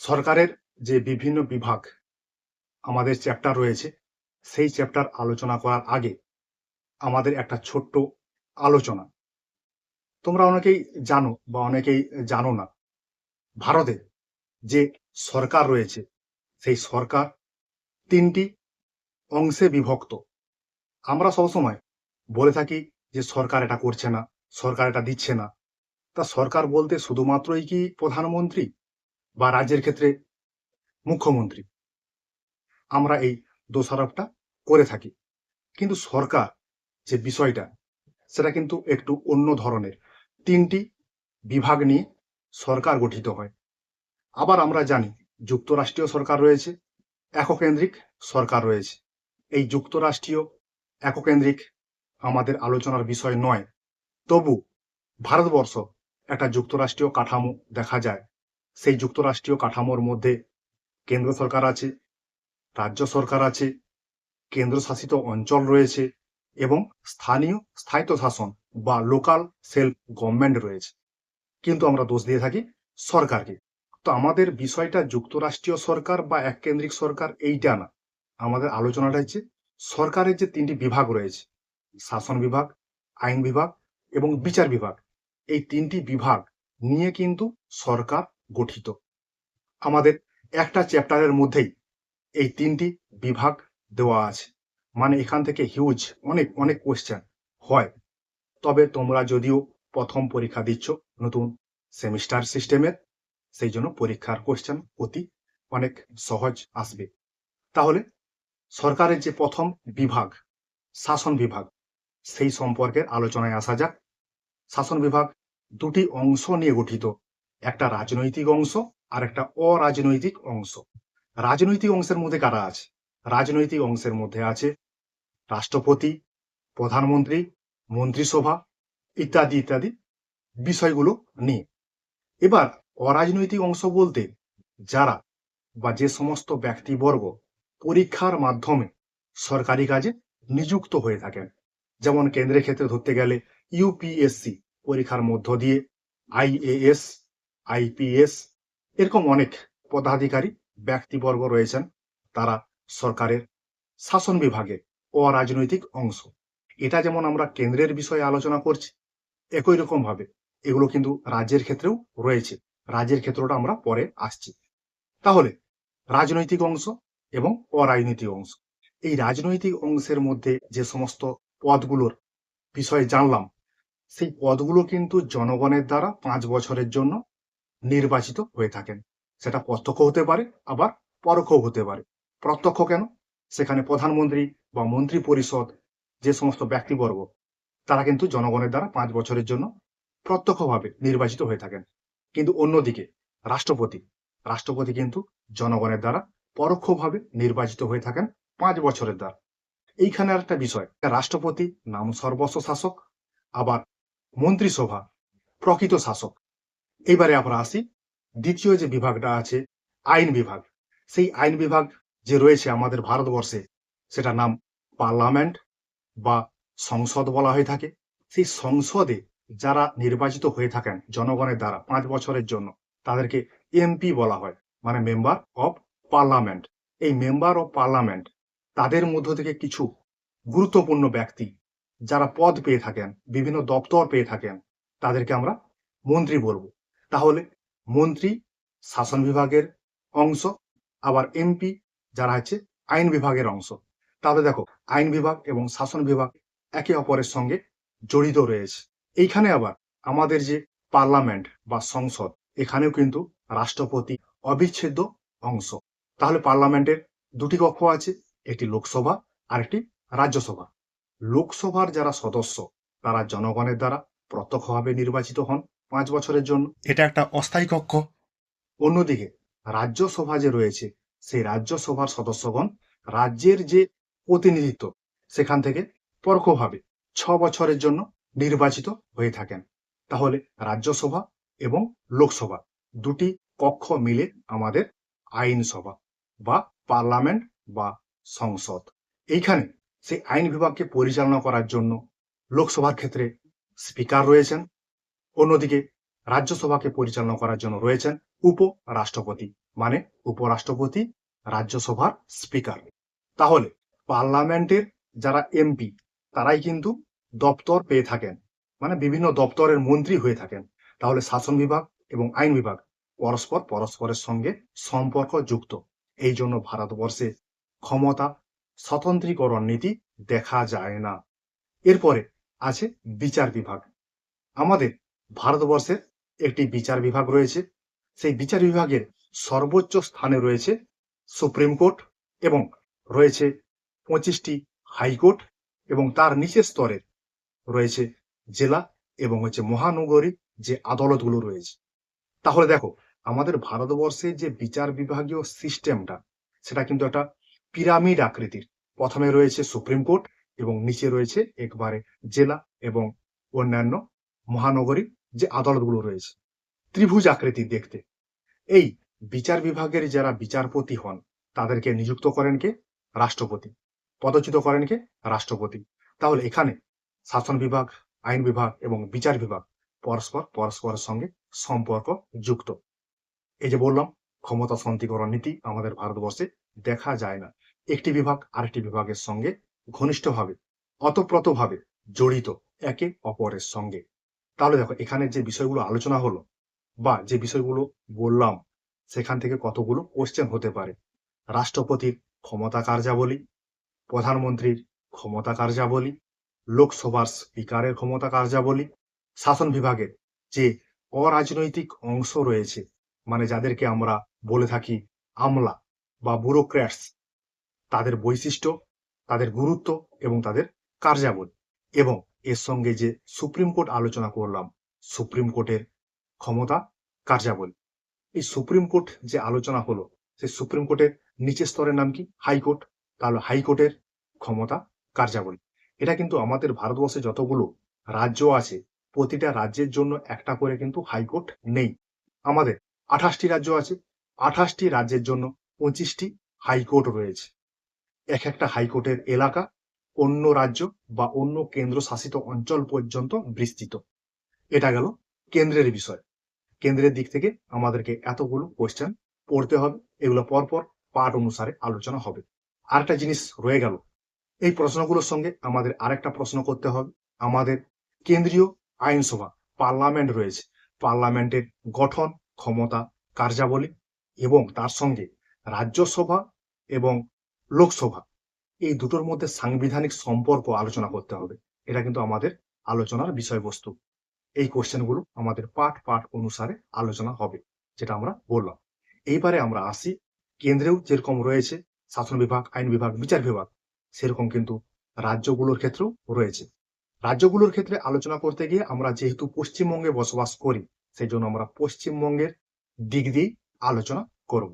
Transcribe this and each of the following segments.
সরকারের যে বিভিন্ন বিভাগ আমাদের চ্যাপ্টার রয়েছে, সেই চ্যাপ্টার আলোচনা করার আগে আমাদের একটা ছোট্ট আলোচনা। তোমরা অনেকেই জানো বা অনেকেই জানো না, ভারতে যে সরকার রয়েছে, সেই সরকার তিনটি অংশে বিভক্ত। আমরা সবসময় বলে থাকি যে সরকার এটা করছে না, সরকার এটা দিচ্ছে না। তা সরকার বলতে শুধুমাত্রই কি প্রধানমন্ত্রী? বা রাজ্যের ক্ষেত্রে মুখ্যমন্ত্রী। আমরা এই দোষারোপটা করে থাকি। কিন্তু সরকার যে বিষয়টা, সেটা কিন্তু একটু অন্য ধরনের। তিনটি বিভাগ নিয়ে সরকার গঠিত হয়। আবার আমরা জানি, যুক্তরাষ্ট্রীয় সরকার রয়েছে, এককেন্দ্রিক সরকার রয়েছে। এই যুক্তরাষ্ট্রীয় এককেন্দ্রিক আমাদের আলোচনার বিষয় নয়। তবু ভারতবর্ষ একটা যুক্তরাষ্ট্রীয় কাঠামো দেখা যায়। সেই যুক্তরাষ্ট্রীয় কাঠামোর মধ্যে কেন্দ্র সরকার আছে, রাজ্য সরকার আছে, কেন্দ্রশাসিত অঞ্চল রয়েছে এবং স্থানীয় স্থায়িত্ব শাসন বা লোকাল সেলফ গভর্নমেন্ট রয়েছে। কিন্তু আমরা দোষ দিয়ে থাকি সরকারকে। তো আমাদের বিষয়টা যুক্তরাষ্ট্রীয় সরকার বা এককেন্দ্রিক সরকার এইটা না। আমাদের আলোচনাটা হচ্ছে সরকারের যে তিনটি বিভাগ রয়েছে, শাসন বিভাগ, আইন বিভাগ এবং বিচার বিভাগ। এই তিনটি বিভাগ নিয়ে কিন্তু সরকার গঠিত। আমাদের একটা চ্যাপ্টারের মধ্যেই এই তিনটি বিভাগ দেওয়া আছে। মানে এখান থেকে হিউজ অনেক অনেক কোয়েশ্চেন হয়। তবে তোমরা যদিও প্রথম পরীক্ষা দিচ্ছ নতুন সেমিস্টার সিস্টেমের সেই জন্য পরীক্ষার কোয়েশ্চেন অতি অনেক সহজ আসবে। তাহলে সরকারের যে প্রথম বিভাগ, শাসন বিভাগ, সেই সম্পর্কে আলোচনায় আসা যাক। শাসন বিভাগ দুটি অংশ নিয়ে গঠিত। একটা রাজনৈতিক অংশ আর একটা অরাজনৈতিক অংশ। রাজনৈতিক অংশের মধ্যে কারা আছে? রাজনৈতিক অংশের মধ্যে আছে রাষ্ট্রপতি, প্রধানমন্ত্রী, মন্ত্রিসভা ইত্যাদি ইত্যাদি বিষয়গুলো নিয়ে। এবার অরাজনৈতিক অংশ বলতে যারা বা যে সমস্ত ব্যক্তিবর্গ পরীক্ষার মাধ্যমে সরকারি কাজে নিযুক্ত হয়ে থাকেন, যেমন কেন্দ্রের ক্ষেত্রে ধরতে গেলে ইউপিএসসি পরীক্ষার মধ্য দিয়ে, আইএএস আইপিএস এরকম অনেক পদাধিকারী, ব্যক্তিবর্গ রয়েছেন। তারা সরকারের শাসন বিভাগে অরাজনৈতিক অংশ। এটা যেমন আমরা কেন্দ্রের বিষয়ে আলোচনা করছি, একই রকম ভাবে এগুলো কিন্তু রাজ্যের ক্ষেত্রেও রয়েছে। রাজ্যের ক্ষেত্রটা আমরা পরে আসছি। তাহলে রাজনৈতিক অংশ এবং অরাজনৈতিক অংশ। এই রাজনৈতিক অংশের মধ্যে যে সমস্ত পদগুলোর বিষয়ে জানলাম, সেই পদগুলো কিন্তু জনগণের দ্বারা পাঁচ বছরের জন্য নির্বাচিত হয়ে থাকেন। সেটা প্রত্যক্ষ হতে পারে, আবার পরোক্ষ হতে পারে। প্রত্যক্ষ কেন? সেখানে প্রধানমন্ত্রী বা মন্ত্রী পরিষদ যে সমস্ত ব্যক্তিবর্গ, তারা কিন্তু জনগণের দ্বারা পাঁচ বছরের জন্য প্রত্যক্ষভাবে নির্বাচিত হয়ে থাকেন। কিন্তু অন্যদিকে, রাষ্ট্রপতি রাষ্ট্রপতি কিন্তু জনগণের দ্বারা পরোক্ষভাবে নির্বাচিত হয়ে থাকেন পাঁচ বছরের দ্বারা। এইখানে একটা বিষয়, রাষ্ট্রপতি নাম সর্বস্ব শাসক, আবার মন্ত্রিসভা প্রকৃত শাসক। এইবারে আমরা আসি দ্বিতীয় যে বিভাগটা আছে, আইন বিভাগ। সেই আইন বিভাগ যে রয়েছে আমাদের ভারতবর্ষে সেটা নাম পার্লামেন্ট বা সংসদ বলা হয়ে থাকে। সেই সংসদে যারা নির্বাচিত হয়ে থাকেন জনগণের দ্বারা পাঁচ বছরের জন্য, তাদেরকে এমপি বলা হয় মানে মেম্বার অফ পার্লামেন্ট। এই মেম্বার অফ পার্লামেন্ট তাদের মধ্য থেকে কিছু গুরুত্বপূর্ণ ব্যক্তি যারা পদ পেয়ে থাকেন, বিভিন্ন দপ্তর পেয়ে থাকেন, তাদেরকে আমরা মন্ত্রী বলব। তাহলে মন্ত্রী, শাসন বিভাগের অংশ, আবার এমপি যারা আছে, আইন বিভাগের অংশ। তাহলে দেখো, আইন বিভাগ এবং শাসন বিভাগ একে অপরের সঙ্গে জড়িত রয়েছে। এইখানে আবার আমাদের যে পার্লামেন্ট বা সংসদ, এখানেও কিন্তু রাষ্ট্রপতি অবিচ্ছেদ্য অংশ। তাহলে পার্লামেন্টের দুটি কক্ষ আছে, একটি লোকসভা আর একটি রাজ্যসভা। লোকসভার যারা সদস্য, তারা জনগণের দ্বারা প্রত্যক্ষভাবে নির্বাচিত হন। পাঁচ বছরের জন্য। এটা একটা অস্থায়ী কক্ষ। অন্যদিকে রাজ্যসভা যে রয়েছে সেই রাজ্যসভার সদস্যগণ রাজ্যের যে প্রতিনিধিত্ব সেখান থেকে পরোক্ষভাবে ছ বছরের জন্য নির্বাচিত হয়ে থাকেন। তাহলে রাজ্যসভা এবং লোকসভা দুটি কক্ষ মিলে আমাদের আইনসভা বা পার্লামেন্ট বা সংসদ। এইখানে সেই আইন বিভাগকে পরিচালনা করার জন্য লোকসভার ক্ষেত্রে স্পিকার রয়েছেন অন্যদিকে রাজ্যসভাকে পরিচালনা করার জন্য রয়েছেন উপরাষ্ট্রপতি মানে উপরাষ্ট্রপতি, রাজ্যসভার স্পিকার। তাহলে পার্লামেন্টের যারা এমপি, তারাই কিন্তু দপ্তর পেয়ে থাকেন মানে বিভিন্ন দপ্তরের মন্ত্রী হয়ে থাকেন। তাহলে শাসন বিভাগ এবং আইন বিভাগ পরস্পর পরস্পরের সঙ্গে সম্পর্ক যুক্ত। এই জন্য ভারতবর্ষে ক্ষমতা স্বতন্ত্রীকরণ নীতি দেখা যায় না। এরপরে আছে বিচার বিভাগ। আমাদের ভারতবর্ষের একটি বিচার বিভাগ রয়েছে। সেই বিচার বিভাগের সর্বোচ্চ স্থানে রয়েছে সুপ্রিম কোর্ট এবং রয়েছে পঁচিশটি হাইকোর্ট এবং তার নিচের স্তরের রয়েছে জেলা এবং হচ্ছে মহানগরী যে আদালতগুলো রয়েছে। তাহলে দেখো, আমাদের ভারতবর্ষে যে বিচার বিভাগীয় সিস্টেমটা, সেটা কিন্তু একটা পিরামিড আকৃতির। প্রথমে রয়েছে সুপ্রিম কোর্ট এবং নিচে রয়েছে একবারে জেলা এবং অন্যান্য মহানগরী। যে আদালতগুলো রয়েছে। ত্রিভুজ আকৃতির দেখতে। এই বিচার বিভাগের যারা বিচারপতি হন, তাদেরকে নিযুক্ত করেন কে? রাষ্ট্রপতি। পদচ্যুত করেন কে? রাষ্ট্রপতি। তাহলে এখানে শাসন বিভাগ, আইন বিভাগ এবং বিচার বিভাগ পরস্পর, পরস্পরের সঙ্গে সম্পর্ক যুক্ত। এই যে বললাম, ক্ষমতা সন্তিকরণ নীতি আমাদের ভারতবর্ষে দেখা যায় না। একটি বিভাগ আরেকটি বিভাগের সঙ্গে ঘনিষ্ঠভাবে, অতপ্রতভাবে জড়িত, একে অপরের সঙ্গে। তাহলে দেখো, এখানে যে বিষয়গুলো আলোচনা হলো, বা যে বিষয়গুলো বললাম, সেখান থেকে কতগুলো কোশ্চেন হতে পারে। রাষ্ট্রপতির ক্ষমতা কার্যাবলী, প্রধানমন্ত্রীর ক্ষমতা কার্যাবলী, লোকসভার স্পিকারের ক্ষমতা কার্যাবলী, শাসন বিভাগের যে অরাজনৈতিক অংশ রয়েছে মানে যাদেরকে আমরা বলে থাকি আমলা বা ব্যুরোক্র্যাটস, তাদের বৈশিষ্ট্য, তাদের গুরুত্ব এবং তাদের কার্যাবলী। এবং এর সঙ্গে যে সুপ্রিম কোর্ট আলোচনা করলাম, সুপ্রিম কোর্টের ক্ষমতা কার্যাবলী এই সুপ্রিম কোর্ট যে আলোচনা হলো, সেই সুপ্রিম কোর্টের নিচের স্তরের নাম কি? হাইকোর্ট। তাহলে হাইকোর্টের ক্ষমতা কার্যাবলী এটা কিন্তু আমাদের ভারতবর্ষে যতগুলো রাজ্য আছে, প্রতিটা রাজ্যের জন্য একটা করে কিন্তু হাইকোর্ট নেই। আমাদের আঠাশটি রাজ্য আছে, আঠাশটি রাজ্যের জন্য পঁচিশটি হাইকোর্ট রয়েছে। এক একটা হাইকোর্টের এলাকা অন্য রাজ্য বা অন্য কেন্দ্রশাসিত অঞ্চল পর্যন্ত বিস্তৃত। এটা গেল কেন্দ্রের বিষয়। কেন্দ্রের দিক থেকে আমাদেরকে এতগুলো কোয়েশ্চেন পড়তে হবে, এগুলো পরপর পাঠ অনুসারে আলোচনা হবে। আরেকটা জিনিস রয়ে গেল। এই প্রশ্নগুলোর সঙ্গে আমাদের আরেকটা প্রশ্ন করতে হবে। আমাদের কেন্দ্রীয় আইনসভা, পার্লামেন্ট রয়েছে। পার্লামেন্টের গঠন, ক্ষমতা, কার্যাবলী এবং তার সঙ্গে রাজ্যসভা এবং লোকসভা এই দুটোর মধ্যে সাংবিধানিক সম্পর্ক আলোচনা করতে হবে। এটা কিন্তু আমাদের আলোচনার বিষয়বস্তু। এই কোশ্চেনগুলো আমাদের পাঠ পাঠ অনুসারে আলোচনা হবে, যেটা আমরা বললাম। এইবারে আমরা আসি, কেন্দ্রেও যেরকম রয়েছে শাসন বিভাগ, আইন বিভাগ, বিচার বিভাগ, সেরকম কিন্তু রাজ্যগুলোর ক্ষেত্রেও রয়েছে। রাজ্যগুলোর ক্ষেত্রে আলোচনা করতে গিয়ে আমরা যেহেতু পশ্চিমবঙ্গে বসবাস করি সেই জন্য আমরা পশ্চিমবঙ্গের দিক দিয়ে আলোচনা করব।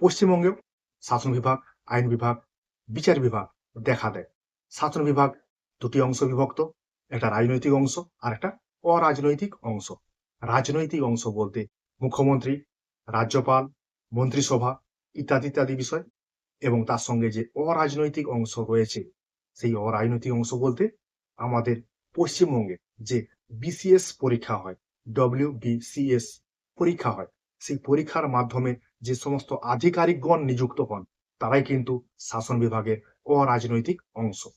পশ্চিমবঙ্গেও শাসন বিভাগ, আইন বিভাগ বিচার বিভাগ দেখা দেয়। শাসন বিভাগ দুটি অংশ বিভক্ত, একটা রাজনৈতিক অংশ আর একটা অরাজনৈতিক অংশ। রাজনৈতিক অংশ বলতে মুখ্যমন্ত্রী, রাজ্যপাল, মন্ত্রিসভা ইত্যাদি ইত্যাদি বিষয় এবং তার সঙ্গে যে অরাজনৈতিক অংশ রয়েছে, সেই অরাজনৈতিক অংশ বলতে আমাদের পশ্চিমবঙ্গে যে বিসিএস পরীক্ষা হয়, ডব্লিউ বিসিএস পরীক্ষা হয়, সেই পরীক্ষার মাধ্যমে যে সমস্ত আধিকারিকগণ নিযুক্ত হন তারাই কিন্তু শাসন বিভাগের অরাজনৈতিক অংশ।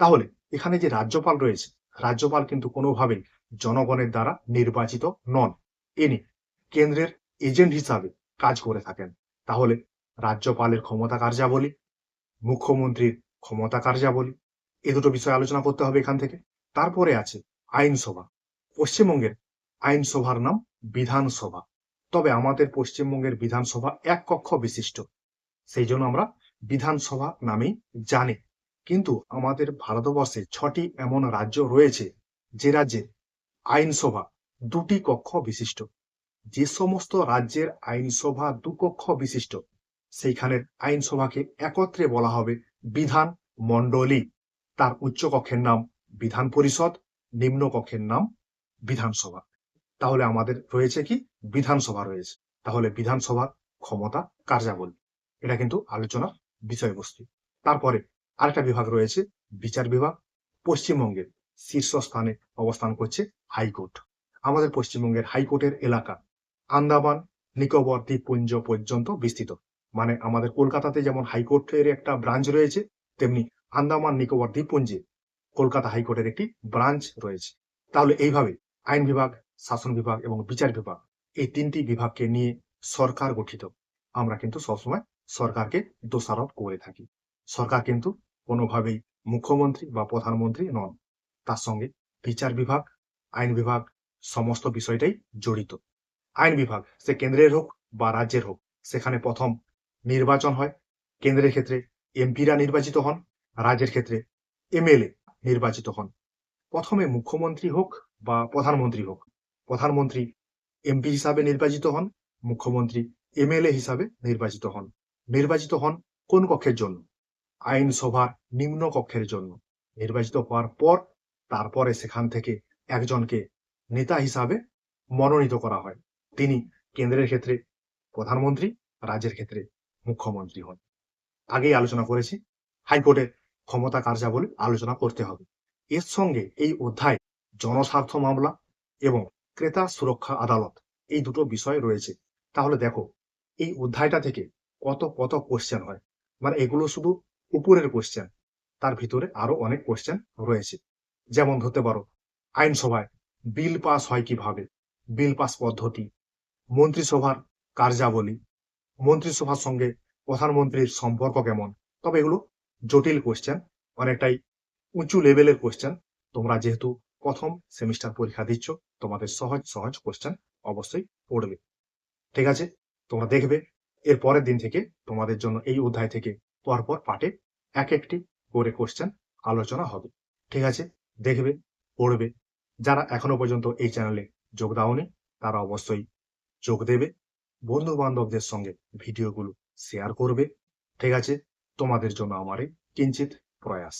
তাহলে এখানে যে রাজ্যপাল রয়েছে, রাজ্যপাল কিন্তু কোনোভাবেই জনগণের দ্বারা নির্বাচিত নন। ইনি কেন্দ্রের এজেন্ট হিসাবে কাজ করে থাকেন। তাহলে রাজ্যপালের ক্ষমতা কার্যাবলী মুখ্যমন্ত্রীর ক্ষমতা কার্যাবলী এ দুটো বিষয় আলোচনা করতে হবে এখান থেকে। তারপরে আছে আইনসভা। পশ্চিমবঙ্গের আইনসভার নাম বিধানসভা। তবে আমাদের পশ্চিমবঙ্গের বিধানসভা এক কক্ষ বিশিষ্ট। সেই জন্য আমরা বিধানসভা নামেই জানি। কিন্তু আমাদের ভারতবর্ষে ছটি এমন রাজ্য রয়েছে, যে রাজ্যে আইনসভা দুটি কক্ষ বিশিষ্ট। যে সমস্ত রাজ্যের আইনসভা দু কক্ষ বিশিষ্ট, সেইখানের আইনসভাকে একত্রে বলা হবে বিধান মণ্ডলী। তার উচ্চ কক্ষের নাম বিধান পরিষদ, নিম্ন কক্ষের নাম বিধানসভা। তাহলে আমাদের রয়েছে কি? বিধানসভা রয়েছে। তাহলে বিধানসভার ক্ষমতা কার্যাবলী এটা কিন্তু আলোচনা বিষয়বস্তু। তারপরে আরেকটা বিভাগ রয়েছে, বিচার বিভাগ। পশ্চিমবঙ্গের শীর্ষস্থানে অবস্থান করছে হাইকোর্ট। আমাদের পশ্চিমবঙ্গের হাইকোর্টের এলাকা আন্দামান, নিকোবর দ্বীপপুঞ্জ পর্যন্ত বিস্তৃত। মানে আমাদের কলকাতাতে যেমন হাইকোর্টের একটা ব্রাঞ্চ রয়েছে, তেমনি আন্দামান, নিকোবর দ্বীপপুঞ্জে কলকাতা হাইকোর্টের একটি ব্রাঞ্চ রয়েছে। তাহলে এইভাবে আইন বিভাগ, শাসন বিভাগ এবং বিচার বিভাগ এই তিনটি বিভাগকে নিয়ে সরকার গঠিত। আমরা কিন্তু সবসময় সরকারকে দোষারোপ করে থাকি। সরকার কিন্তু কোনোভাবেই মুখ্যমন্ত্রী বা প্রধানমন্ত্রী নন। তার সঙ্গে বিচার বিভাগ, আইন বিভাগ সমস্ত বিষয়টাই জড়িত। আইন বিভাগ, সে কেন্দ্রের হোক বা রাজ্যের হোক, সেখানে প্রথম নির্বাচন হয়। কেন্দ্রের ক্ষেত্রে এমপিরা নির্বাচিত হন, রাজ্যের ক্ষেত্রে এমএলএ নির্বাচিত হন। প্রথমে মুখ্যমন্ত্রী হোক বা প্রধানমন্ত্রী হোক, প্রধানমন্ত্রী এমপি হিসাবে নির্বাচিত হন, মুখ্যমন্ত্রী এমএলএ হিসাবে নির্বাচিত হন। নির্বাচিত হন কোন কক্ষের জন্য? আইনসভার নিম্ন কক্ষের জন্য। নির্বাচিত হওয়ার পর তারপরে সেখান থেকে একজনকে নেতা হিসাবে মনোনীত করা হয়। তিনি কেন্দ্রের ক্ষেত্রে প্রধানমন্ত্রী, রাজ্যের ক্ষেত্রে মুখ্যমন্ত্রী হন। আগেই আলোচনা করেছি। হাইকোর্টের ক্ষমতা কার্যাবলী আলোচনা করতে হবে। এর সঙ্গে এই অধ্যায় জনস্বার্থ মামলা এবং ক্রেতা সুরক্ষা আদালত এই দুটো বিষয় রয়েছে। তাহলে দেখো, এই অধ্যায়টা থেকে কত কত কোশ্চেন হয়। মানে এগুলো শুধু উপরের কোশ্চেন তার ভিতরে আরও অনেক কোশ্চেন রয়েছে। যেমন ধরতে পারো, আইনসভায় বিল পাস হয় কীভাবে? বিল পাস পদ্ধতি, মন্ত্রিসভার কার্যাবলী, মন্ত্রিসভার সঙ্গে প্রধানমন্ত্রীর সম্পর্ক কেমন? তবে এগুলো জটিল কোশ্চেন অনেকটাই উঁচু লেভেলের কোশ্চেন তোমরা যেহেতু প্রথম সেমিস্টার পরীক্ষা দিচ্ছ, তোমাদের সহজ সহজ কোশ্চেন অবশ্যই পড়বে। ঠিক আছে? তোমরা দেখবে এর পরের দিন থেকে তোমাদের জন্য এই অধ্যায় থেকে পরপর পাঠে এক একটি করে কোশ্চেন আলোচনা হবে। ঠিক আছে? দেখবে, পড়বে। যারা এখনও পর্যন্ত এই চ্যানেলে যোগ দাওনি, তারা অবশ্যই যোগ দেবে। বন্ধু বান্ধবদের সঙ্গে ভিডিওগুলো শেয়ার করবে। ঠিক আছে? তোমাদের জন্য আমার কিঞ্চিত প্রয়াস।